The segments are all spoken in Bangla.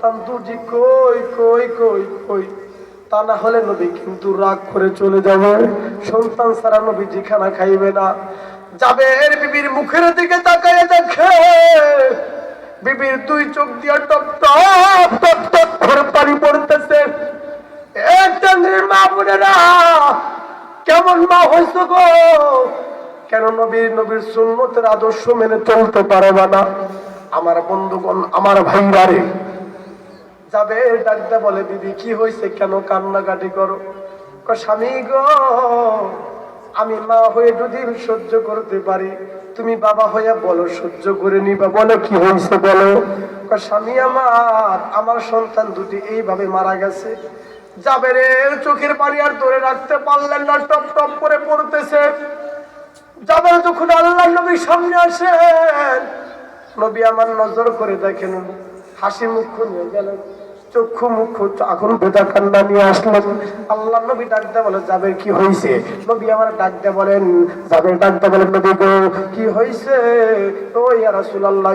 সন্তান কই কই কই কই? তা না হলে নবী কিন্তু রাগ করে চলে যাবে। সন্তান সারা নবী খানা খাইবে না। যাবে এর বিবির মুখের দিকে তাকায় দেখে। বিবির দুই চোখ দিয়া টপ টপ টপ টপ করে পানি পড়তেছে। মা বোনেরা কেমন মা হয়েছ গো? কেন নবীর নবীর সুন্নতের আদর্শ মেনে চলতে পারবে না। আমার বন্ধুগণ, আমার ভাইরা রে যাবে, ডাকতে বলে, দিদি, কি হয়েছে কেন কান্নাকাটি করো? স্বামী গো, আমি মা হয়ে দুদিন সহ্য করতে পারি। তুমি বাবা হয়ে বলো, সহ্য করে নিবা। বলো, কি হয়েছে বলো? স্বামী আমার আমার সন্তান দুটি এইভাবে মারা গেছে। যাবে রে, চোখের পানি আর ধরে রাখতে পারলেন না, টপ টপ করে পড়তেছে। যাবে যখন আল্লাহ নবীর সামনে আসেন, নবী আমার নজর করে দেখেন, হাসি মুখ নিয়ে গেলেন। চক্ষু, মুখ এখন বেদা কান্না নিয়ে আসলেন আল্লাহ নবী বলে কি হয়েছে নবী আমার বলেন বলেন, নবী গো, কি হয়েছে ও ইয়া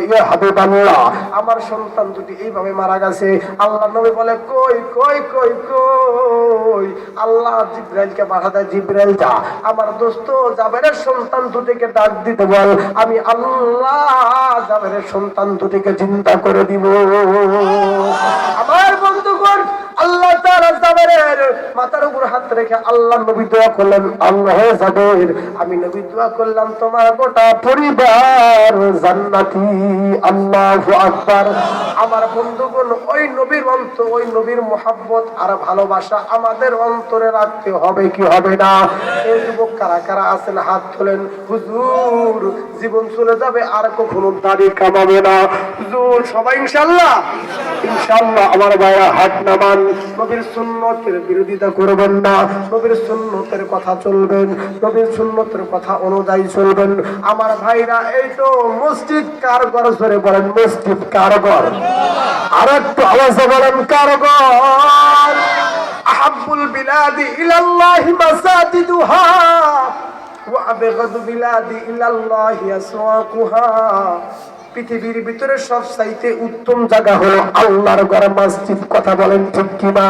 ইয়া হাবিবাল্লাহ, আমার সন্তান দুটি এইভাবে মারা গেছে। আল্লাহ নবী বলে, কই কই কই কই? আল্লাহ জিব্রাইলকে পাঠা দেয়, জিব্রাইল যা, আমার দোস্ত জাবেরের সন্তান দুটিকে ডাক দিতে বল, আমি আল্লাহ জাবেরের সন্তান দুটিকে চিন্তা করে দিব আমার বন্ধুগণ আল্লাহ তাআলা জাবেরের মাথার উপর হাত রেখে আল্লাহ নবী দোয়া করলেন, আল্লাহ জাবের আমি নবী দোয়া করলাম তোমার গোটা পরিবার জান্নাতি, আল্লাহু আকবার। আমার বন্ধুগণ, ওই নবীর অন্ত, ওই নবীর মোহাব্বত আর ভালোবাসা আমাদের অন্তরে রাখতে হবে কি হবে না? এই যুবক কারা কারা আছেন, হাত তোলেন। হুজুর, জীবন চলে যাবে, আর কখনো দাড়ি কামাবে না। হুজুর, সবাই ইনশাল্লাহ কারগর আর একটু আওয়াজে বলেন, কারগর। আহাব্বুল বিলাদি ইলাল্লাহি মাসাজিদুহা ওয়া আবগাদু বিলাদি ইলাল্লাহি আসওয়াকুহা। পৃথিবীর ভিতরে সব চাইতে উত্তম জায়গা হলো আল্লাহর ঘর মসজিদ কথা বলেন ঠিক কিনা?